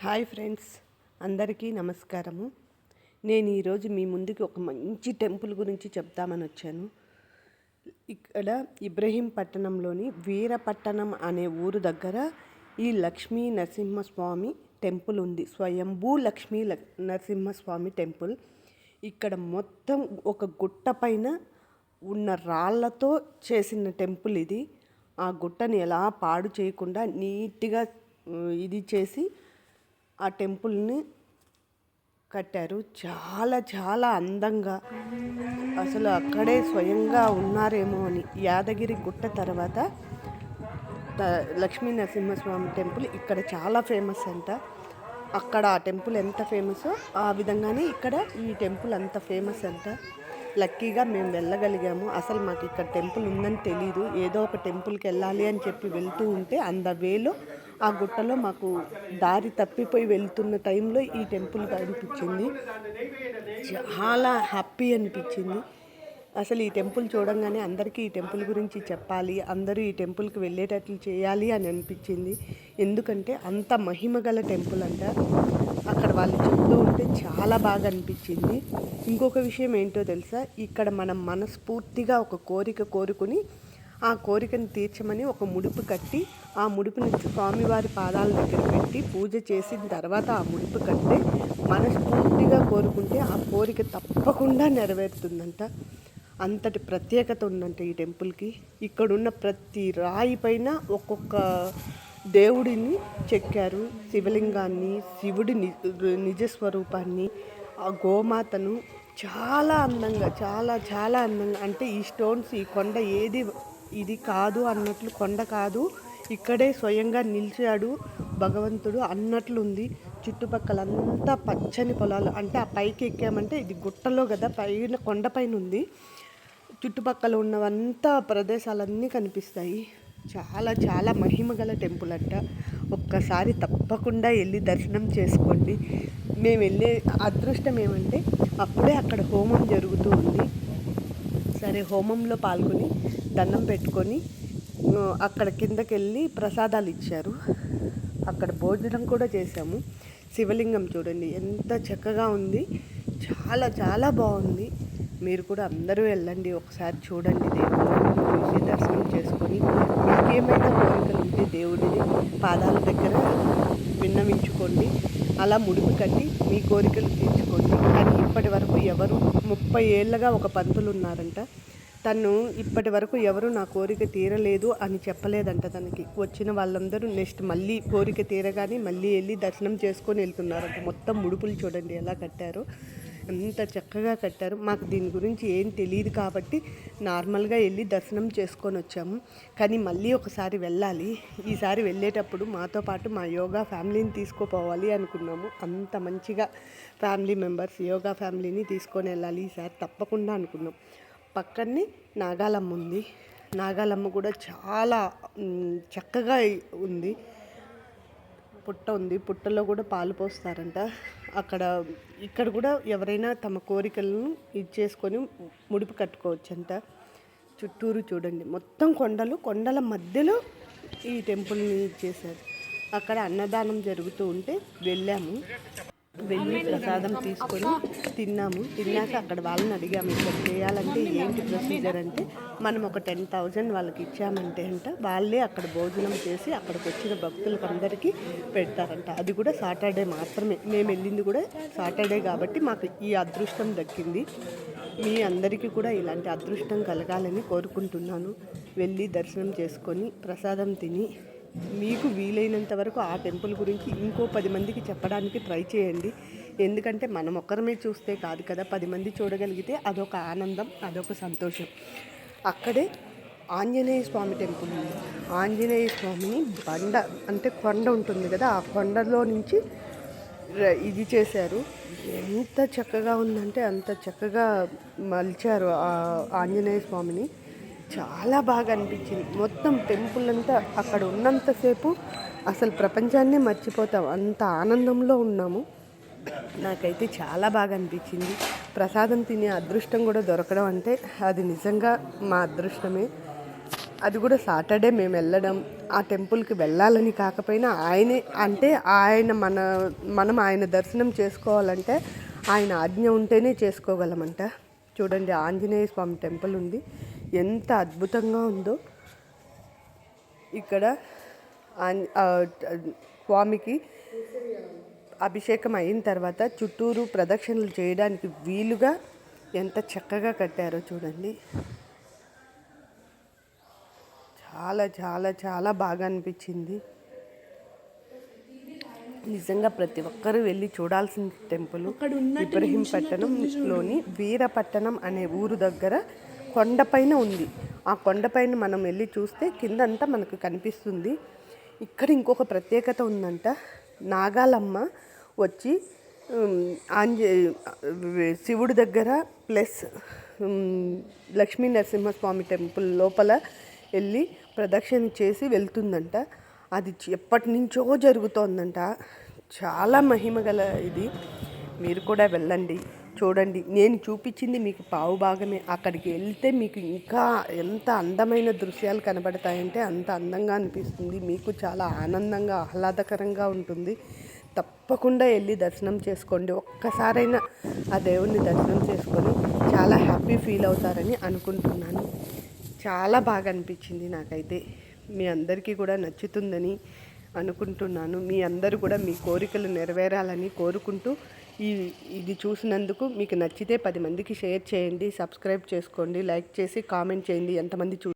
Hi friends అందరికీ నమస్కారము. నేను ఈరోజు మీ ముందుకి ఒక మంచి టెంపుల్ గురించి చెప్తామని వచ్చాను. ఇక్కడ ఇబ్రహీంపట్నంలోని వీరపట్టణం అనే ఊరు దగ్గర ఈ లక్ష్మీ నరసింహస్వామి టెంపుల్ ఉంది. స్వయంభూ లక్ష్మీ ల- నరసింహస్వామి టెంపుల్. ఇక్కడ మొత్తం ఒక గుట్ట పైన ఉన్న రాళ్ళతో చేసిన టెంపుల్ ఇది. ఆ గుట్టని ఎలా పాడు చేయకుండా నీట్గా ఇది చేసి ఆ టెంపుల్ని కట్టారు. చాలా చాలా అందంగా. అసలు అక్కడే స్వయంగా ఉన్నారేమో అని. యాదగిరి గుట్ట తర్వాత త- లక్ష్మీ నరసింహస్వామి టెంపుల్ ఇక్కడ చాలా ఫేమస్ అంట. అక్కడ ఆ టెంపుల్ ఎంత ఫేమసో ఆ విధంగానే ఇక్కడ ఈ టెంపుల్ అంత ఫేమస్ అంట. లక్కీగా మేము వెళ్ళగలిగాము. అసలు మాకు ఇక్కడ టెంపుల్ ఉందని తెలీదు. ఏదో ఒక టెంపుల్కి వెళ్ళాలి అని చెప్పి వెళ్తూ ఉంటే అంద వేలో ఆ గుట్టలో మాకు దారి తప్పిపోయి వెళ్తున్న టైంలో ఈ టెంపుల్ కనిపించింది. చాలా హ్యాపీ అనిపించింది. అసలు ఈ టెంపుల్ చూడంగానే అందరికీ ఈ టెంపుల్ గురించి చెప్పాలి అందరూ ఈ టెంపుల్కి వెళ్ళేటట్లు చేయాలి అని అనిపించింది. ఎందుకంటే అంత మహిమ గల టెంపుల్ అంట. అక్కడ వాళ్ళు చెప్తూ ఉంటే చాలా బాగా అనిపించింది. ఇంకొక విషయం ఏంటో తెలుసా? ఇక్కడ మనం మనస్ఫూర్తిగా ఒక కోరిక కోరుకుని ఆ కోరికను తీర్చమని ఒక ముడుపు కట్టి ఆ ముడుపుని స్వామివారి పాదాల దగ్గర పెట్టి పూజ చేసిన తర్వాత ఆ ముడుపు కట్టి మనస్ఫూర్తిగా కోరుకుంటే ఆ కోరిక తప్పకుండా నెరవేరుతుందంట. అంతటి ప్రత్యేకత ఉందంట ఈ టెంపుల్కి. ఇక్కడున్న ప్రతి రాయి పైన ఒక్కొక్క దేవుడిని చెక్కారు. శివలింగాన్ని శివుడి నిజస్వరూపాన్ని ఆ గోమాతను చాలా అందంగా చాలా చాలా అందంగా అంటే ఈ స్టోన్స్ ఈ కొండ ఏది ఇది కాదు అన్నట్లు కొండ కాదు. ఇక్కడే స్వయంగా నిలిచాడు భగవంతుడు అన్నట్లుంది. చుట్టుపక్కలంతా పచ్చని పొలాలు. అంటే ఆ పైకి ఎక్కామంటే ఇది గుట్టలో కదా పైన కొండపైన ఉంది చుట్టుపక్కల ఉన్నవంతా ప్రదేశాలన్నీ కనిపిస్తాయి. చాలా చాలా మహిమ గల టెంపుల్ అంట ఒక్కసారి తప్పకుండా వెళ్ళి దర్శనం చేసుకోండి. మేము వెళ్ళే అదృష్టం ఏమంటే అప్పుడే అక్కడ హోమం జరుగుతూ ఉంది. సరే హోమంలో పాల్గొని దండం పెట్టుకొని అక్కడ కిందకి వెళ్ళి ప్రసాదాలు ఇచ్చారు. అక్కడ భోజనం కూడా చేశాము. శివలింగం చూడండి ఎంత చక్కగా ఉంది. చాలా చాలా బాగుంది. మీరు కూడా అందరూ వెళ్ళండి ఒకసారి చూడండి దేవుడిని చూసి దర్శనం చేసుకొని. మీకు ఏమైనా కోరికలు ఉంటే దేవుడిని పాదాల దగ్గర విన్నవించుకోండి. అలా ముడుపు కట్టి మీ కోరికలు తీర్చుకోండి. కానీ ఇప్పటి వరకు ఎవరు ముప్పై ఏళ్ళగా ఒక పంతులు ఉన్నారంట. తను ఇప్పటి వరకు ఎవరు నా కోరిక తీరలేదు అని చెప్పలేదంట తనకి. వచ్చిన వాళ్ళందరూ నెక్స్ట్ మళ్ళీ కోరిక తీరగానే మళ్ళీ వెళ్ళి దర్శనం చేసుకొని వెళ్తున్నారంట. మొత్తం ముడుపులు చూడండి ఎలా కట్టారు. ఎంత చక్కగా కట్టారు. మాకు దీని గురించి ఏం తెలియదు కాబట్టి నార్మల్గా వెళ్ళి దర్శనం చేసుకొని వచ్చాము. కానీ మళ్ళీ ఒకసారి వెళ్ళాలి. ఈసారి వెళ్ళేటప్పుడు మాతో పాటు మా యోగా ఫ్యామిలీని తీసుకుపోవాలి అనుకున్నాము. అంత మంచిగా ఫ్యామిలీ మెంబర్స్ యోగా ఫ్యామిలీని తీసుకొని వెళ్ళాలి ఈసారి తప్పకుండా అనుకున్నాం. పక్కనే నాగాలమ్మ ఉంది. నాగాలమ్మ కూడా చాలా చక్కగా ఉంది. పుట్ట ఉంది. పుట్టలో కూడా పాలు పోస్తారంట. అక్కడ ఇక్కడ కూడా ఎవరైనా తమ కోరికలను ఇచ్చేసుకొని ముడిపు కట్టుకోవచ్చంట. చుట్టూరు చూడండి. మొత్తం కొండలు కొండల మధ్యలో ఈ టెంపుల్ని ఇచ్చేసారు అక్కడ అన్నదానం జరుగుతూ ఉంటే వెళ్ళాము. వెళ్ళి ప్రసాదం తీసుకొని తిన్నాము. తిన్నాక అక్కడ వాళ్ళని అడిగాము ఇక్కడ చేయాలంటే ఏంటి ప్రొసీజర్ అంటే మనం ఒక టెన్ థౌజండ్ వాళ్ళకి ఇచ్చామంటే అంట వాళ్ళే అక్కడ భోజనం చేసి అక్కడికి వచ్చిన భక్తులకు అందరికీ పెడతారంట. అది కూడా సాటర్డే మాత్రమే. మేము వెళ్ళింది కూడా సాటర్డే కాబట్టి మాకు ఈ అదృష్టం దక్కింది. మీ అందరికీ కూడా ఇలాంటి అదృష్టం కలగాలని కోరుకుంటున్నాను. వెళ్ళి దర్శనం చేసుకొని ప్రసాదం తిని మీకు వీలైనంత వరకు ఆ టెంపుల్ గురించి ఇంకో పది మందికి చెప్పడానికి ట్రై చేయండి. ఎందుకంటే మనం ఒక్కరమే చూస్తే కాదు కదా పది మంది చూడగలిగితే అదొక ఆనందం అదొక సంతోషం. అక్కడే ఆంజనేయ స్వామి టెంపుల్ ఉంది. ఆంజనేయ స్వామిని బండ అంటే కొండ ఉంటుంది కదా ఆ కొండలో నుంచి ఇది చేశారు. ఎంత చక్కగా ఉందంటే అంత చక్కగా మలిచారు ఆ ఆంజనేయ స్వామిని. చాలా బాగా అనిపించింది. మొత్తం టెంపుల్ అంతా అక్కడ ఉన్నంతసేపు అసలు ప్రపంచాన్నే మర్చిపోతాం. అంత ఆనందంలో ఉన్నాము. నాకైతే చాలా బాగా అనిపించింది. ప్రసాదం తినే అదృష్టం కూడా దొరకడం అంటే అది నిజంగా మా అదృష్టమే. అది కూడా సాటర్డే మేము వెళ్ళడం ఆ టెంపుల్కి వెళ్ళాలని కాకపోయినా ఆయనే అంటే ఆయన మన మనం ఆయన దర్శనం చేసుకోవాలంటే ఆయన ఆజ్ఞ ఉంటేనే చేసుకోగలమంట. చూడండి ఆంజనేయ స్వామి టెంపుల్ ఉంది. ఎంత అద్భుతంగా ఉందో. ఇక్కడ స్వామికి అభిషేకం అయిన తర్వాత చుట్టూరు ప్రదక్షిణలు చేయడానికి వీలుగా ఎంత చక్కగా కట్టారో చూడండి. చాలా చాలా చాలా బాగా అనిపించింది. నిజంగా ప్రతి ఒక్కరూ వెళ్ళి చూడాల్సిన టెంపుల్. ఇబ్రహీంపట్నంలోని వీరపట్టణం అనే ఊరు దగ్గర కొండపైన ఉంది. ఆ కొండపైన మనం వెళ్ళి చూస్తే కిందంతా మనకు కనిపిస్తుంది. ఇక్కడ ఇంకొక ప్రత్యేకత ఉందంట. నాగాలమ్మ వచ్చి ఆంజే శివుడి దగ్గర ప్లస్ లక్ష్మీ నరసింహస్వామి టెంపుల్ లోపల వెళ్ళి ప్రదక్షిణ చేసి వెళ్తుందంట. అది ఎప్పటి నుంచో జరుగుతోందంట. చాలా మహిమ గల ఇది. మీరు కూడా వెళ్ళండి చూడండి. నేను చూపించింది మీకు పావు భాగమే. అక్కడికి వెళ్తే మీకు ఇంకా ఎంత అందమైన దృశ్యాలు కనబడతాయంటే అంత అందంగా అనిపిస్తుంది. మీకు చాలా ఆనందంగా ఆహ్లాదకరంగా ఉంటుంది. తప్పకుండా వెళ్ళి దర్శనం చేసుకోండి. ఒక్కసారైనా ఆ దేవుణ్ణి దర్శనం చేసుకొని చాలా హ్యాపీ ఫీల్ అవుతారని అనుకుంటున్నాను. చాలా బాగా అనిపించింది నాకైతే. మీ అందరికీ కూడా నచ్చుతుందని అనుకుంటున్నాను. మీ అందరూ కూడా మీ కోరికలు నెరవేరాలని కోరుకుంటూ ఈ ఇది చూసినందుకు మీకు నచ్చితే పది మందికి షేర్ చేయండి సబ్స్క్రైబ్ చేసుకోండి లైక్ చేసి కామెంట్ చేయండి. ఎంతమంది చూ